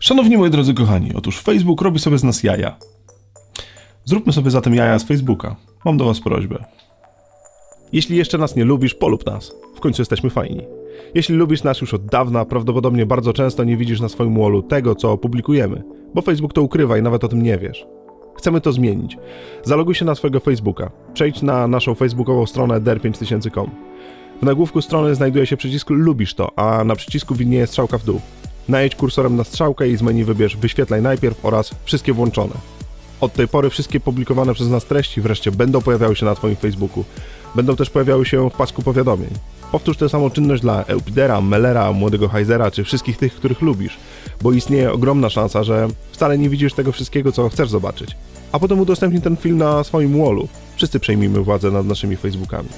Szanowni moi drodzy kochani, otóż Facebook robi sobie z nas jaja. Zróbmy sobie zatem jaja z Facebooka. Mam do Was prośbę. Jeśli jeszcze nas nie lubisz, polub nas. W końcu jesteśmy fajni. Jeśli lubisz nas już od dawna, prawdopodobnie bardzo często nie widzisz na swoim wallu tego, co publikujemy, bo Facebook to ukrywa i nawet o tym nie wiesz. Chcemy to zmienić. Zaloguj się na swojego Facebooka. Przejdź na naszą facebookową stronę der5000.com. W nagłówku strony znajduje się przycisk Lubisz to, a na przycisku widnieje strzałka w dół. Najedź kursorem na strzałkę i z menu wybierz Wyświetlaj najpierw oraz Wszystkie włączone. Od tej pory wszystkie publikowane przez nas treści wreszcie będą pojawiały się na Twoim Facebooku. Będą też pojawiały się w pasku powiadomień. Powtórz tę samą czynność dla Eupidera, Mellera, Młodego Heizera czy wszystkich tych, których lubisz, bo istnieje ogromna szansa, że wcale nie widzisz tego wszystkiego, co chcesz zobaczyć. A potem udostępnij ten film na swoim wallu. Wszyscy przejmijmy władzę nad naszymi Facebookami.